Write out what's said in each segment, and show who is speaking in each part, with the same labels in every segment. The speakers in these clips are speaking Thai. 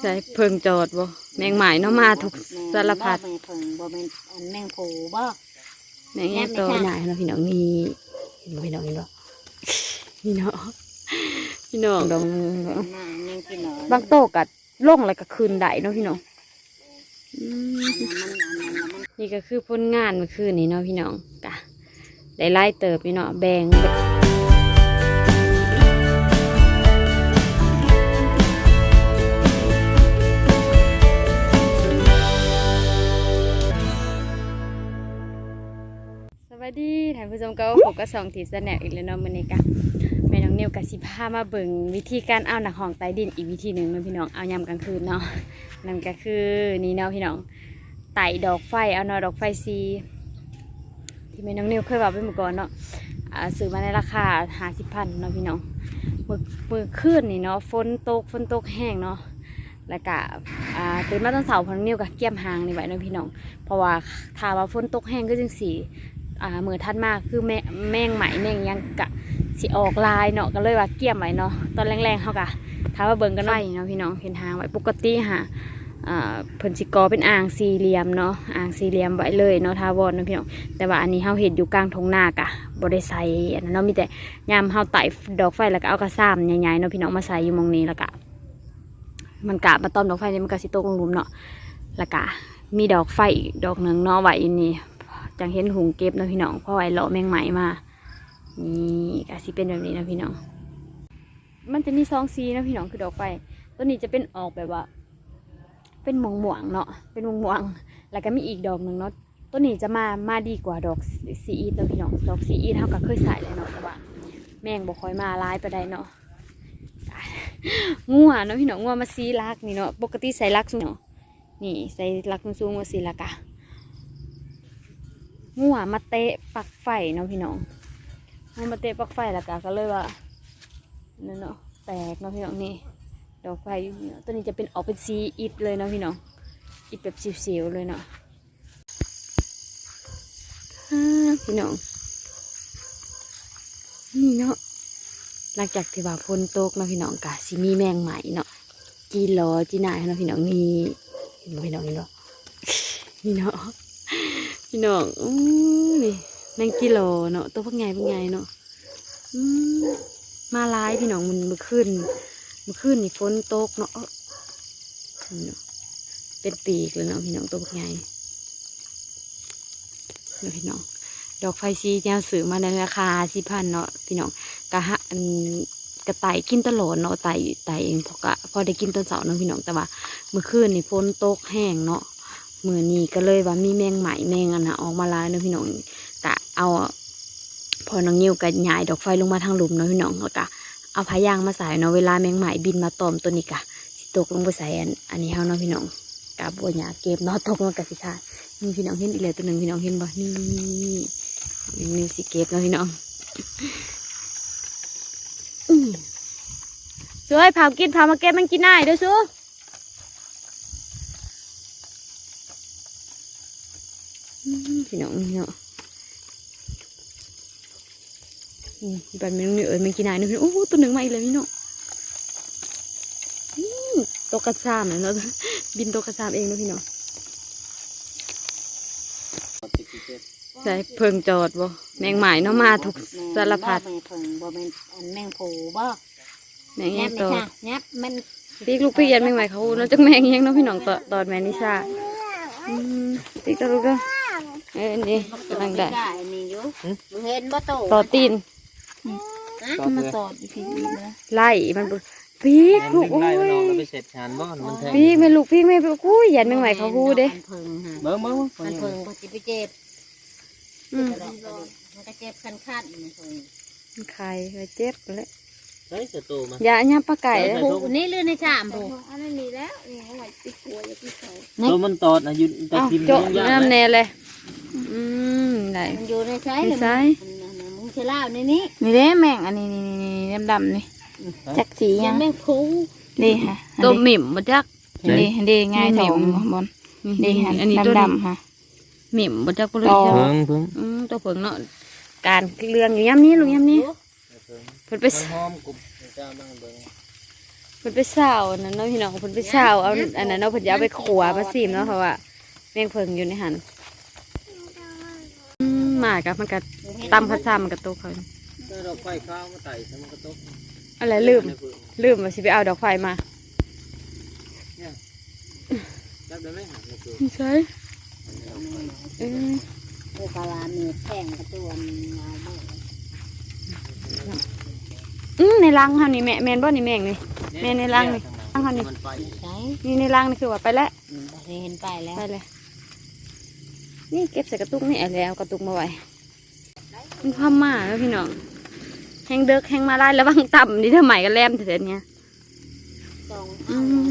Speaker 1: ใส่เพิ่งจอดบ่แมงหมายเนาะมาทุกสารพัด
Speaker 2: บ่แม่นเพิ่งบ่แม่นอันแมงผูบ่
Speaker 1: แมงแง่โตหน่ายเนาะพี่น้องนี่เห็นบ่พี่น้องเห็นบ่พี่น้องพี่น้องดอง
Speaker 2: หน้าแมงพี่น้อย
Speaker 1: บางโตกัดลงแล้วก็คืนได้เนาะพี่น้องอืม
Speaker 2: อันนั้นมันอันนั้นมัน
Speaker 1: นี่ก็คือผลงานเมื่อคืนนี้เนาะพี่น้องกะได้ไล่เติบพี่เนาะแบ่งานผู้ชมก็ผมก็ส่องทีสแนกอีกแล้วเนาะมือนี้กะแม่น้องนิวกะสิพามาเบิ่งวิธีการเอาหนักห้องใต้ดินอีกวิธีหนึ่งเนาะพี่น้องเอายามกลางคืนเนาะนั่นก็คือนี่เนาะพี่น้องไต่ดอกไฟเอาเนาะดอกไฟซีที่แม่น้องนิวเคยบอกไปเมื่อก่อนเนาะซื้อมาในราคาห้าสิบพันเนาะพี่น้องมือมือขึ้นนี่เนาะฝนตกฝนตกแห้งเนาะแล้วก็ตื่นมาตอนเสาร์พอน้องนิวก็เกี่ยมหางนี่ไว้เนาะพี่น้อง เพราะว่าถ้าว่าฝนตกแห้งก็จังสี อ่ามือทัดมากคือแม่แมงไหมแมงยังกะสิออกลายเนาะก็เลยว่าเกี่ยมไว้เนาะตอนแรงๆเขากะถ้าว่าเบิ่งกันไว้เนาะพี่น้องเห็นหางไว้ปกติค่ะอ่าเพิ่นสิกอเป็นอ่างสี่เหลี่ยมเนาะอ่างสี่เหลี่ยมไว้เลยเนาะทาวอนเนาะพี่น้องแต่ว่าอันนี้เฮาเห็ดอยู่กลางทงนากะบ่ได้ใส่อันนั้นเนาะมีแต่ยามเฮาไต่ดอกไฟแล้วก็เอากระซ้ำใหญ่ๆเนาะพี่น้องมาใส่อยู่มองนี้แล้วก็มันกะมาต้อมดอกไฟนี่มันก็สิตกลงหลุมเนาะแล้วก็มีดอกไฟอีกดอกหนึ่งเนาะไว้อยู่นี่ จังเห็นหุงเก็บนะพี่น้องเพราะไว้เลาะแมงไหมมานี่ก็สิเป็นแบบนี้นะพี่น้อง มันจะมีสองสีนะพี่น้องคือดอกไฟตัวนี้จะเป็นออกแบบว่า เป็นหมวงหมวงเนาะเป็นหมวงหมวงแล้วก็มีอีกดอกหนึ่งเนาะตัวนี้จะมามาดีกว่าดอกซีอีตัวพี่น้องดอกซีอีเท่ากับเคยใส่เลยเนาะแต่ว่า แมงบ่ค่อยมาร้ายไปได้เนาะงัวเนาะพี่น้องงัวมาซีลักนี่เนาะปกติใส่ลักสูงเนาะนี่ใส่ลักสูงๆมาซีลักอะ งัวมาเตะปลักไฟเนาะพี่น้องงัวมาเตะปลักไฟแล้วก็ก็เลยว่านั่นเนาะแตกเนาะพี่น้องนี่ดอกไฟอยู่นี่ตัวนี้จะเป็นออกเป็นสีอิฐเลยเนาะพี่น้องอิฐแบบสิวๆเลยเนาะพี่น้องนี่เนาะหลังจากที่ว่าฝนโต๊กเนาะพี่น้องกะสิมีแมงไหมเนาะจีรอจีนายเนาะพี่น้องนี่เห็นบ่พี่น้องนี่เนาะนี่เนาะ พี่น้องอู้นี่แมงกิโลเนาะตัวพวกใหญ่พวกใหญ่เนาะอืมมาลายพี่น้องมันมันขึ้นมื่อคืนนี่ฝนตกเนาะเป็นปีกเลยเนาะพี่น้องตัวบักใหญ่เนาะพี่น้องดอกไฟซีแนวซื้อมาในราคาสิพันเนาะพี่น้องกะฮะอันกระต่ายกินตลอดเนาะไต่ไต่เองพอกะพอได้กินตอนเสาร์เนาะพี่น้องแต่ว่าเมื่อคืนนี่ฝนตกแห้งเนาะ มือนี้ก็เลยว่ามีแมงไหมแมงอันน่ะออกมาลายเนาะพี่น้องกะเอาพอน้องนิ้วกะหยายดอกไฟลงมาทางหลุมเนาะพี่น้องแล้วกะเอาพายางมาใส่เนาะเวลาแมงไหมบินมาตอมตัวนี้กะสิตกลงไปใส่อันอันนี้เฮาเนาะพี่น้องกะบัวหยาเก็บเนาะตกลงกับสิชานี่พี่น้องเห็นอีกแล้วตัวหนึ่งพี่น้องเห็นบ่นี่นี่สิเก็บเนาะพี่น้องอื้อสวยเผากินเผามาเก็บมันกินได้เด้อซูอื้อ พี่น้องพี่น้องอืมแบบนี้นี่เอ้ยมันกินไหนนึกโอ้โหตัวหนึ่งมาอีกเลยพี่น้องอืมตัวกระซามเนาะบินตัวกระซามเองเนาะพี่น้องใส่เพิงจอดบ่แมงหมายเนาะมาทุกสารพัด
Speaker 2: บ่แม่นเพิ่งบ่แม่นอันแมงผูบ่
Speaker 1: แมงแง่โต
Speaker 2: ยับไหมคะยับมัน
Speaker 1: ปีกลูกพี่ยันแมงหมายเขาเนาะจักแมงยังเนาะพี่น้องตอดตอดแมนิชาอืมปีกตะลุกเด้อ เอ้ยนี่กำลังได้
Speaker 2: อันนี้อยู่มึงเห็นบ่โต
Speaker 1: ต่อตีน
Speaker 2: นะมาตอดอยู่พี่นะ
Speaker 1: ไล่มันบ่ปีกลูกโอ้
Speaker 3: ไล่
Speaker 1: ย
Speaker 3: มันออกแล้วไปเสร็จงานบ้านมันแทง
Speaker 1: ปีกไม่ลูกปีกไม่อุ้ยยันแมงหมายเขาฮู้เด้
Speaker 2: มันเพิ่งฮะ
Speaker 3: เบิ้งเบิ้ง
Speaker 2: มันเพิ่งบ่สิไปเจ็บ
Speaker 1: อืม
Speaker 2: มันก็เจ็บคันคันๆมันเพิ่ง
Speaker 1: ไข่ไปเจ็บเลย
Speaker 3: เฮ้ยจะตูมา
Speaker 1: อย่าเนี่ยปลาไก่เลย
Speaker 2: ผูนี่เรือในชามผู
Speaker 4: อันนั้นมีแล้วนี่เอาไว้ติดหัวอย่าติดใส่
Speaker 3: ตัวมันตอดนะยืนตะ
Speaker 1: เอ้า
Speaker 3: กิม
Speaker 1: โจะ
Speaker 3: ยาก
Speaker 1: น้ำเนเลยอื มได้
Speaker 2: มันอยู่ในใช้
Speaker 1: ใน
Speaker 2: เลย
Speaker 1: ไซ
Speaker 2: มันอันนั้นมึงจะเล่าในนี้
Speaker 4: นี่เด้แม่งอันนี้นี่นี่นี่ดำๆนี่จักสี
Speaker 2: ยั
Speaker 4: ยังง
Speaker 2: แม่งผู
Speaker 4: ดีฮะ
Speaker 1: ตัวหมิ่มมาจัก
Speaker 4: ดีดีง่ายแถวบอลดีฮะ
Speaker 1: อันนี้ตัว
Speaker 4: ดำๆฮะ
Speaker 1: หมิ่มมาจักปลุก
Speaker 4: ต่อ
Speaker 3: เพิ่งเพิ่ง
Speaker 1: อืมตัวเผิงเนาะการเรื่องอยู่ย่ำนี้ลุงย่ำนี้เพิ่นไป
Speaker 3: มันหอมกลุ่มเจ้าบ้างเบิ้ง
Speaker 1: พิ่นไปเศร้าอันนั้นเนาะพี่น้องเพิ่นไปเศร้าเอาอันนั้นเนาะเพิ่นจะเอาไปขัวมาซีมเนาะเพราะว่าแมงเพิงอยู่ในหันอื มหมากะมันก็ตำพัดซ้ำมันก็ตกเขา
Speaker 3: เจอดอกไฟข้าวมาไต่ใช่มันก็ตก
Speaker 1: อะไรลืม ลืมว่าสิไปเอาดอกไฟมา
Speaker 3: จับได้ไหมหักในคือ
Speaker 1: ใช่เออ
Speaker 2: โอกาลามีแข่งกระตัวมันยาวมาก
Speaker 1: อืมในรังเฮานี่แม่แม่นบ่นี่แม่งนี่แม่ในรังนี่รังเขานี่
Speaker 3: มันไป
Speaker 2: ใช่
Speaker 1: นี่ในรังนี่คือว่าไปแล้ว
Speaker 2: บ่ได้เห็นไปแล้ว
Speaker 1: ไปเลย นี่เก็บใส่กระตุกนี่เอาแล้วกระตุกมาไว้มันความมาแล้วพี่น้องแหงเด็กแหงมาไล่ระวังต่ำนี่ทำไมกันแลมเถิดเนี่ย
Speaker 2: สอง
Speaker 1: อืม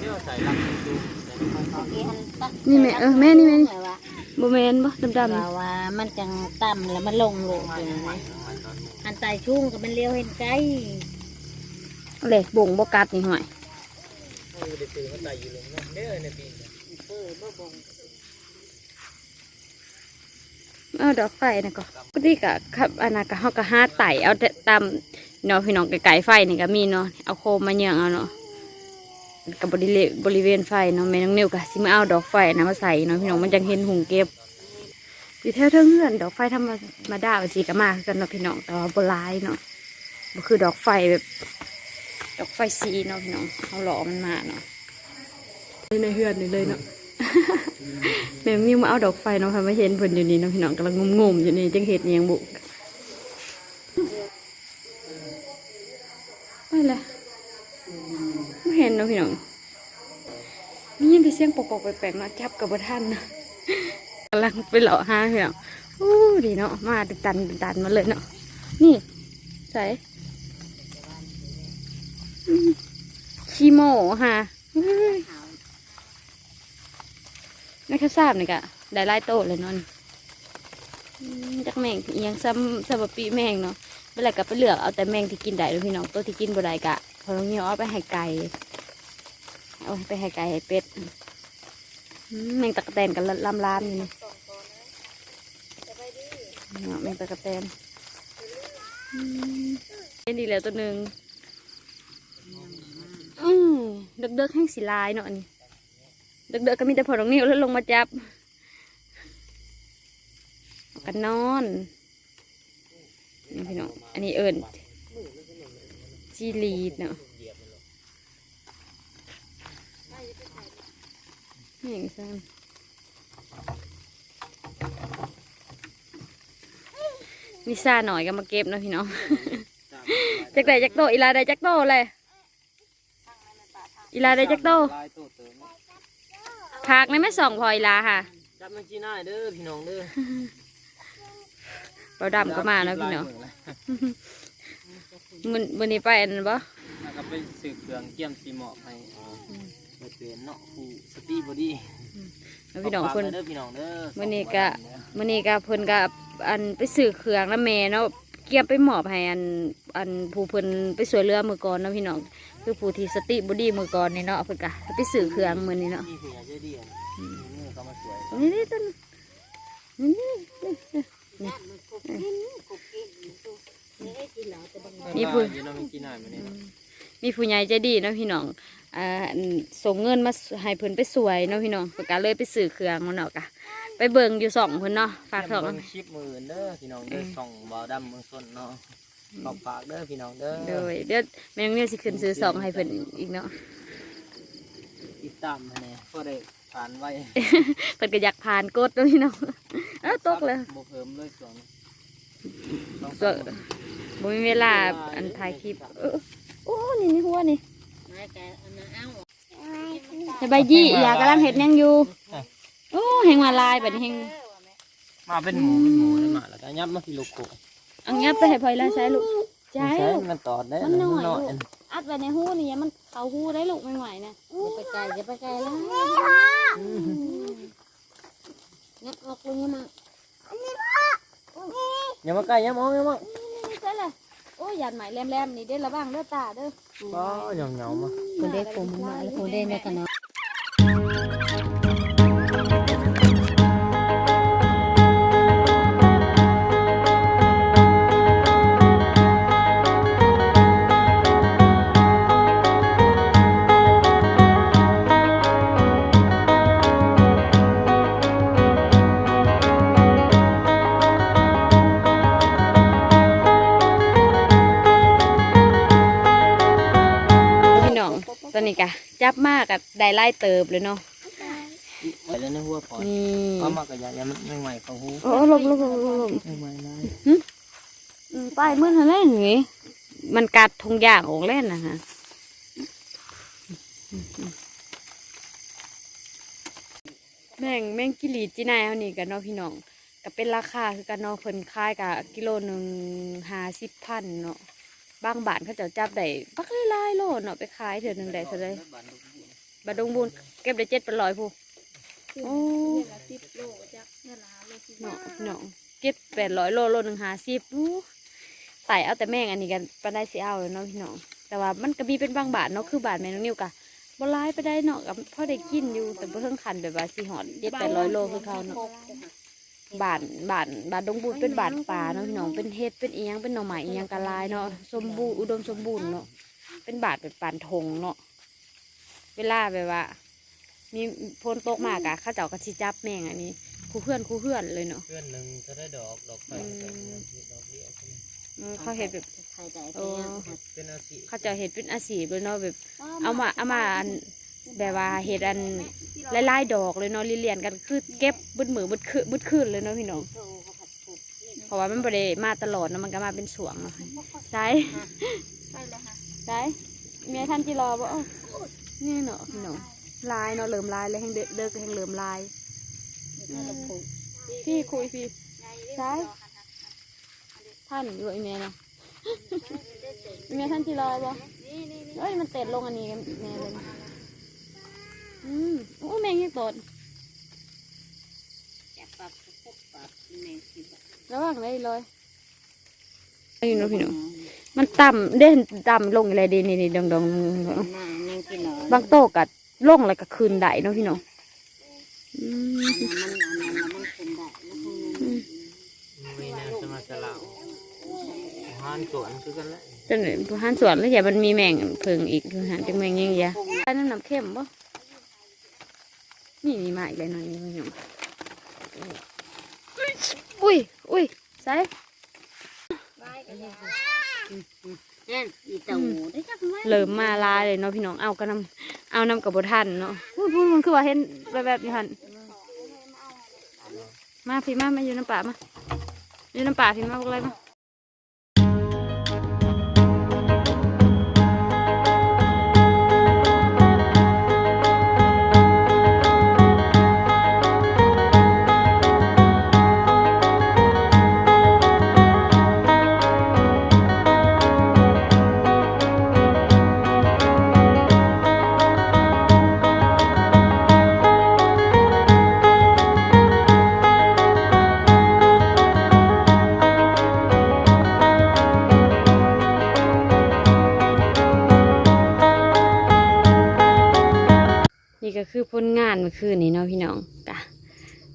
Speaker 3: เนี่ยใส่รังดูใส่รัง
Speaker 2: เมื่อกี้หันตัก
Speaker 1: นี่แม่เออแม่นี่แม่นี่
Speaker 2: แต่ว่า
Speaker 1: โบแมนบ่ดำ
Speaker 2: ว่าว่ามันจังต่ำแล้วมันลงลงอยู่นะอันตายชุ่งก็มันเลี้ยวเห็นไกล
Speaker 1: ๆเลยบ่งบ่กัดนี่ห่วย
Speaker 3: เออเด็กคือมันไต่อยู่ลง เอา
Speaker 1: ดอกไฟนะก็ปกติกะครับอันนั้นก็เฮาก็หาไต่เอาตามเนาะพี่น้องไกลๆไฟนี่ก็มีเนาะเอาโคมมาเยื่องเอาเนาะกับบริเวณบริเวณไฟเนาะแม่น้องนิวก็สิมาเอาดอกไฟนะมาใส่เนาะพี่น้องมันจังเห็นหุงเก็บอยู่แถวเทิงเฮือนดอกไฟธรรมดาสีก็มาคือกันเนาะพี่น้องแต่ว่าบ่หลายเนาะบ่คือดอกไฟแบบ ดอกไฟสีเนาะพี่น้องเอาหล่อมันมาเนาะในเฮือนนี่เลยเนาะ แม่มิวมาเอาดอกไฟเนาะค่ะมาเห็นเพิ่นอยู่นี่เนาะพี่น้องกำลังงมๆอยู่นี่จังเห็ดอิหยังบุไปละไม่เห็นเนาะพี่น้องนี่ยินแต่เสียงปอกๆแปลกๆเนาะจับกับบ่ทันนะกำลังไปเลาะหาพี่น้องโอ้ดีเนาะมาตันตันมาเลยเนาะนี่ใส่อืมขี้โม่ฮะ ไม่ค่อยทราบนี่กะได้ไล่โตเลยนอนจักแมงอียังซ้ำซ้ำบปีแมงเนาะเวลากับไปเลือกเอาแต่แมงที่กินได้เลยพี่น้องตัวที่กินบ่ได้กะพอลงเนี้เอาไปให้ไก่เอาไปให้ไก่ให้เป็ดแมงตะกแตนกันลำลามอยู่นี่นะแมงตะกแตนเห็นดีแล้วตัวหนึ่งอืมเด็กๆแห้งสีลายเนาะนี่ ด็กๆก็มีแต่ผลของนิ้วแล้วลงมาจับกันนอนนี่พี่น้องอันนี้เอิญจีรีดเนาะนี่อย่างซ้ำมีซ่าหน่อยก็มาเก็บเนาะพี่น้องจักไดจักโตอีลาได้จักโตเลยอีลาได้จักโต
Speaker 3: ลายโตเติม
Speaker 1: พักในไม่ส่องพออีลาค่ะ
Speaker 3: จับมันจีน่ายเด้อพี่น้องเด้อ
Speaker 1: เราดำก็มาแล้วพี่น้องมันวันนี้ไปอันนั้นปะ
Speaker 3: แล้วก็ไปสืบเครื่องเกี่ยมสีหมอกให้ไปเตือนเนาะผู้สตีบอดี้
Speaker 1: แล้วพี่น้องเพิ่น
Speaker 3: เด้อพี่น้องเด้อ
Speaker 1: วันนี้ก็วันนี้ก็เพิ่นก็อันไปซื้อเครื่องแล้วแม่เนาะเกี่ยมไปหมอบให้อันอันผู้เพิ่นไปสวยเรือมือก่อนเนาะพี่น้อง คือผู้ที่สติบอดี้มือก่อนนี่เนาะเพิ่นก็ไปซื้อเครื่องมือนี้เนาะ
Speaker 3: นี่คืออยากจะดีอะนี่ก็มาสวย
Speaker 1: ตรงนี้นี่ต้นนี่นี่นี่มีผู้
Speaker 3: อยู่เนาะมีจีน่ายมาเนี่ย
Speaker 1: มีผู้ใหญ่ใจดีเนาะพี่น้องอ่าอันส่งเงินมาให้เพิ่นไปสวยเนาะพี่น้องเพิ่นก็เลยไปซื้อเครื่องมาเนาะกะไปเบิ่งอยู่สองเพิ่นเนาะฝากสอง
Speaker 3: เบิ่งคลิปมือเด้อพี่น้องเด้อส่องบ่าวดำเมืองส้นเนาะ ขอบฝากเด้อพี่น้องเด้อ
Speaker 1: โดยเดี๋ยวแม่นางเนี่ยสิขึ้นซื้อสองให้เพิ่นอีกเนาะ
Speaker 3: ติดตามมาเนี่ยก็ได้ผ่านไว้
Speaker 1: เพิ่นก็อยากผ่านกดเนาะพี่น้องเอ้าตกเลย
Speaker 3: บ่เพิ่มเลยส่วน
Speaker 1: ส่วนบ่มีเวลาอันถ่ายคลิปเออโอ้นี่นี่หัวนี่
Speaker 2: ไม่แกอันนั้นเอ้า
Speaker 1: สบายยี่อยากกำลังเฮ็ดหยังอยู่โอ้แหงมาลายบัดนี้แหง
Speaker 3: มาเป็นหมูเป็นหมูเลยมาแล้วก็ยับมาที่ลูกโกะ
Speaker 1: เอางับไปให้พลอยแล้วใช้ลูกใช้
Speaker 3: ใช่
Speaker 1: ลูก
Speaker 3: มันตอดได้
Speaker 1: มันน้อย
Speaker 3: น้อย
Speaker 1: ลูกอัดไว้ในหูนี่อย่ามันเข้าหูได้ลูกไม่ไหวนะ
Speaker 2: อย่าไปไกลอย่าไปไกลแล้วงัดออกเลยมา
Speaker 3: อย่ามาใกล้อย่ามองอย่ามอง
Speaker 1: นี่ใช่เลยโอ้ยหยันใหม่แหลมๆนี่เด้อระวังเด้อตาเด้อ
Speaker 3: ก็หย่อมหย่อมมา
Speaker 2: คนเด็กผมมันมาแล้วคนเด็กเนี่ยกันเนาะ
Speaker 1: จับมากกับได้ไล่เติบเลยเนาะ
Speaker 3: ไว้แล้วในหัวพอ
Speaker 1: นี่
Speaker 3: ก็มากระยะยามันไม่ใหม่เขาหู
Speaker 1: โอ้ลงลงลงลงลง
Speaker 3: ไม่ใหม่เลย
Speaker 1: อืมป้ายมืดทันเล่นนี่มันกัดทงยางออกเล่นนะฮะแม่งแม่งกิลีจีนายเอานี่กันเนาะพี่น้องก็เป็นราคาคือกันเนาะเพิ่นขายกับกิโลหนึ่งห้าสิบพันเนาะ บางบาทเขาเจะจับได้บักหลายๆโลเนาะไปขายเถื่อหนึ่งได้เท่าไรบาทดงบุญเก็บได้เจ็ดเป็นร้อยผู้โอ้
Speaker 2: สิบโลจักเงินละโลสิบ
Speaker 1: เนาะเนาะเก็บแปดร้อยโลโลหนึ่งห้าสิบอู้ไต่เอาแต่แม่งอันนี้กันปานได้สิเอาเลยเนาะพี่น้องแต่ว่ามันก็มีเป็นบางบาทเนาะคือบาทแม่น้องนิวกะบ่ร้ายไปได้เนาะกับพ่อได้กินอยู่แต่บ่เพิ่งคันแบบว่าสิหอดเจ็ดแปดร้อยโลคือเขาเนาะ บานบานบานดงบูดเป็นบานป่าเนาะพี่น้องเป็นเฮ็ดเป็นอีหยังเป็นหน่อไม้อีหยังกะลายเนาะสมบูรณ์อุดมสมบูรณ์เนาะเป็นบาดเป็นปานทงเนาะเวลาแบบว่า มีพนตกมากอะเข้าเจ้าก็สิจับแม่งอันนี้คู่เพื่อนคู่เพื่อนเลยเนาะ
Speaker 3: เพื่อนหนึ่งจะได้ดอกดอกไปดอกเงินที่ดอกเบี้ยใช่ไหม
Speaker 1: อืมเขาเห็ดแบบ
Speaker 2: ใครได้
Speaker 1: โอ้
Speaker 3: เป็นอาชีพ
Speaker 1: เขาเจะเห็ดเป็นอาชีพเลยเนาะแบบ เอามาเอามาอัน แบบว่าเห็ดอันไล่ๆดอกเลยเนาะเรียนกันคือเก็บบึดมือบึดคืนบึดคืนเลยเนาะพี่น้องเพราะว่ามันบริมาตลอดนะมันก็มาเป็นสวงเนาะใช่
Speaker 2: ไปเลยค่ะ
Speaker 1: ใช่เมียท่านจีรอบ่นี่เนาะพี่น้องลายเนาะเริ่มลายเลยแห่งเด็กเด็กแห่งเริ่มลายพี่คุยพี่ใช่ท่านอยู่ไอเมียเนาะเมียท่านจีรอบ่เอ้ยมันเตะลงอันนี้กันแม่เลย อืมโอ้แมงยังตด
Speaker 2: จับปรับพบปรับแมงสิบ
Speaker 1: ระวังเลยเลยอยู่เนาะพี่น้องมันต่ำเด่นต่ำลงอะไรดีนี่นี่ดองดอง
Speaker 2: หน้าแมงกินเหรอบา
Speaker 1: งโตกัดลงแล้วก็คืนได้เนาะพี่น้องอืม
Speaker 2: มันอันนั้นมันเป็นได้แล้วคง
Speaker 1: อืม
Speaker 3: ไม่น่าจะมาจะเล่าหานสวนคือกันแหละ
Speaker 1: จนผู้หันสวนแล้วอย่ามันมีแมงเพิงอีกคือหันจังแมงยังยะอันนั้นน้ำเข้มบ่ นี่มีมาอีกแล้วหน่อยนี่พี่น้องอุ้ยอุ้ยใส่
Speaker 2: นั่นอีเต่าได้จักไหม
Speaker 1: เริ่มมาลายเลยเนาะพี่น้องเอาก็นำเอานำกับบทันเนาะพูดพูดมันคือว่าเห็นแบบแบบนี้หันมาพี่มามาอยู่น้ำป่ามาอยู่น้ำป่าพี่มาบอกเลยมา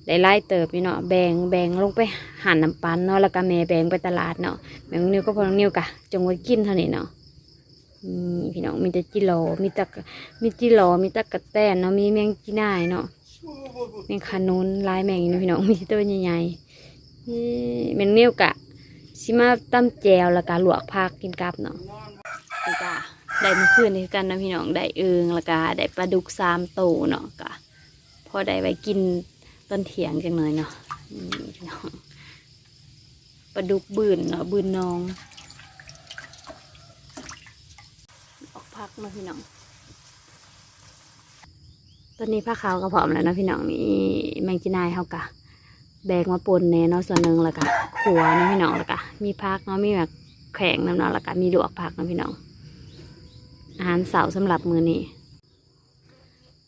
Speaker 1: ได้ไล่เติบพี่เนาะแบ่งแบ่งลงไปหั่นน้ำปันเนาะแล้วก็แม่แบ่งไปตลาดเนาะแม่น้องนิวก็พอน้องนิวกะจงไว้กินเท่านี้เนาะพี่น้องมีแต่จิโลมีแต่กะมีจิโลมีแต่กระแตนเนาะมีแมงจีน่ายเนาะแมงคานุนลายแมงเนาะพี่น้องมีตัวใหญ่ๆนี่แม่น้องนิวกะสิมาตั้มแจวแล้วก็ลวกผักกินกับเนาะนี่จ้าได้เมื่อคืนนี้คือกันนะพี่น้องได้เอิงแล้วก็ได้ปลาดุกสามโตเนาะก็พอได้ไว้กิน ตอนเถียงจังเลยเนาะน้องปลาดุกบืนเนาะบืนนอง ออกพักมาพี่น้องตอนนี้ผ้าขาวก็พร้อมแล้วเนาะพี่น้องนี่แมงจีนายเขากะแบกมาปนแหน่เนาะส่วนหนึ่งล้วก็ขัวเนาะพี่น้องล้วก็มีพักเนาะมีแบบแข็งน้ำเนาะล้วก็มีลวกผักเนาะพี่น้องอาหารเสาร์สำหรับมือนี้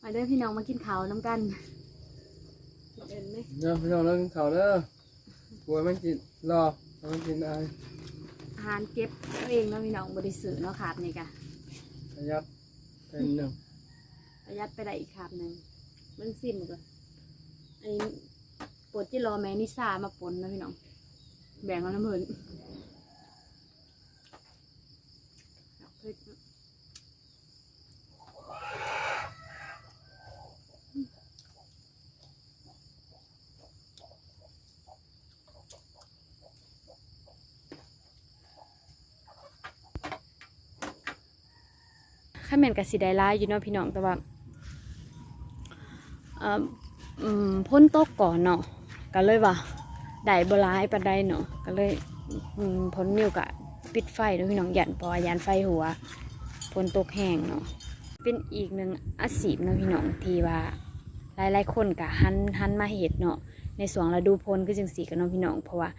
Speaker 1: มาเด้อพี่น้องมากินข้าวน้ำกัน เดินไหม
Speaker 5: เนาะพี่น้องเรากินข้าวเด้อป่วยมันกินรอมันกินอะไร
Speaker 1: อาหารเก็บเอาเองเนาะพี่น้องบริสุทธิ์เนาะขาบนี่กะ
Speaker 5: ประหยัดเป็นหนึ่ง
Speaker 1: ประหยัดไปได้อีกขาบหนึ่งเบิ่งซิมก่อนอันนี้ปวดที่รอแม่นิซามาปนเนาะพี่น้อง แบ่งเอาน้ำเพิ่นเผ็ดเนาะ ข้าแม่นกับสีได้ร้ายอยู่เนาะพี่น้องแต่ว่าเอ่ออืมพ้นตกก่อนเนาะก็เลยว่าได้บร้ายปานใดเนาะก็เลยพ้นนิวกะปิดไฟเนาะพี่น้องยันเพราะว่ายันไฟหัวพ้นตกแห้งเนาะเป็นอีกหนึ่งอาชีพเนาะพี่น้องที่ว่าหลายๆคนกะหันหันมาเห็ดเนาะในสวงฤดูพ้นคือจังสีกันเนาะพี่น้องเพราะว่า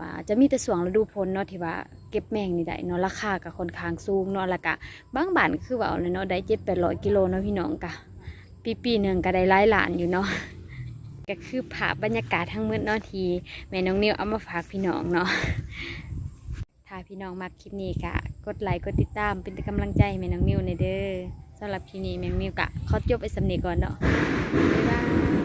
Speaker 1: ว่าจะมีแต่สวงฤดูพ้นเนาะที่ว่าเก็บแมงนี่ได้เนาะราคาก็ค่อนข้างสูงเนาะล้วก็บางบ้านคือว่าเนาะได้เจ็ดแปดร้อยกิโลเนาะพี่น้องกะปีปีหนึ่งก็ได้หลายหลานอยู่เนาะก็คือภาพบรรยากาศทั้งหมืดเนาะทีแม่น้องนิวเอามาฝากพี่น้องเนาะถ้าพี่น้องมักคลิปนี้ก็กดไลค์กดติดตามเป็นกำลังใจให้แม่น้องนิวในเด้อสำหรับคลิปนี้แม่น้องนิวก็ขอจบไปสำเนีก่อนเนาะบ๊ายบาย